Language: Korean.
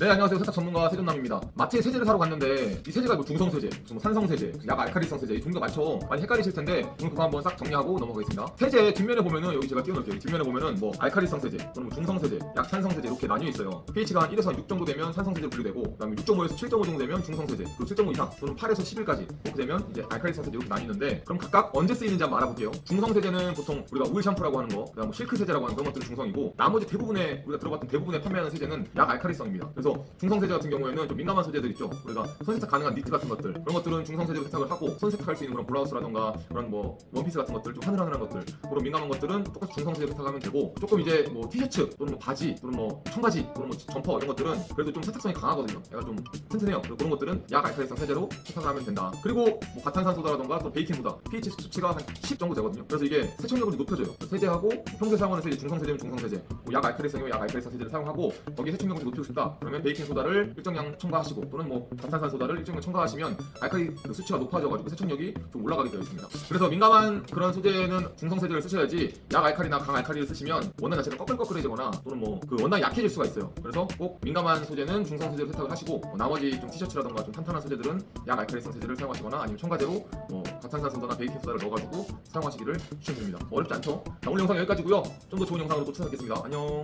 네 안녕하세요. 세탁 전문가 세준남입니다. 마트에 세제를 사러 갔는데 이 세제가 뭐 중성 세제, 무슨 뭐 산성 세제, 약 알칼리성 세제 이 종류가 많죠 많이 헷갈리실 텐데 오늘 그거 한번 싹 정리하고 넘어가겠습니다. 세제 뒷면에 보면은 여기 제가 띄워놓을게요. 이 뒷면에 보면은 뭐 알칼리성 세제 또는 뭐 중성 세제, 약 산성 세제 이렇게 나뉘어 있어요. pH가 한 1에서 6 정도 되면 산성 세제로 분류되고 그다음에 6.5에서 7.5 정도 되면 중성 세제 그리고 7.5 이상 또는 8에서 11까지 그렇게 되면 이제 알칼리성 세제 이렇게 나뉘는데 그럼 각각 언제 쓰이는지 한번 알아볼게요. 중성 세제는 보통 우리가 오일 샴푸라고 하는 거 그다음 뭐 실크 세제라고 하는 그런 것들은 중성이고 나머지 대부분의 우리가 들어봤던 대부분의 판매하는 세제는 약 알칼리성입니다. 그래서 중성 세제 같은 경우에는 좀 민감한 소재들 있죠. 우리가 손세탁 가능한 니트 같은 것들 그런 것들은 중성 세제로 세탁을 하고 손세탁할 수 있는 그런 블라우스라던가 그런 뭐 원피스 같은 것들 좀 하늘하늘한 것들 그런 민감한 것들은 똑같이 중성 세제로 세탁하면 되고 조금 이제 뭐 티셔츠 또는 뭐 바지 또는 뭐 청바지 또는 뭐 점퍼 이런 것들은 그래도 좀 세탁성이 강하거든요. 약간 좀 튼튼해요. 그런 것들은 약 알칼리성 세제로 세탁을 하면 된다. 그리고 뭐 과탄산소다라던가 또 베이킹 소다 pH 수치가 한 10 정도 되거든요. 그래서 이게 세척력을 높여줘요. 세제하고 평소에 사용하는 세제 중성 세제면 중성 세제, 뭐 약 알칼리성이면 약 알칼리성 세제를 사용하고 거기에 세척력을 좀 높이고 싶다. 그러면 베이킹 소다를 일정량 첨가하시고 또는 뭐 과탄산 소다를 일정량 첨가하시면 알칼리 그 수치가 높아져가지고 세척력이 좀 올라가게 되어 있습니다. 그래서 민감한 그런 소재는 중성 세제를 쓰셔야지 약 알칼리나 강 알칼리를 쓰시면 원단 자체가 꺼끌꺼끌해지거나 또는 뭐 그 원단이 약해질 수가 있어요. 그래서 꼭 민감한 소재는 중성 세제로 세탁을 하시고 뭐 나머지 좀 티셔츠라던가 좀 탄탄한 소재들은 약 알칼리성 세제를 사용하시거나 아니면 첨가제로 뭐 과탄산 소다나 베이킹 소다를 넣어가지고 사용하시기를 추천드립니다. 어렵지 않죠? 자, 오늘 영상 여기까지고요. 좀 더 좋은 영상으로 또 찾아뵙겠습니다. 안녕.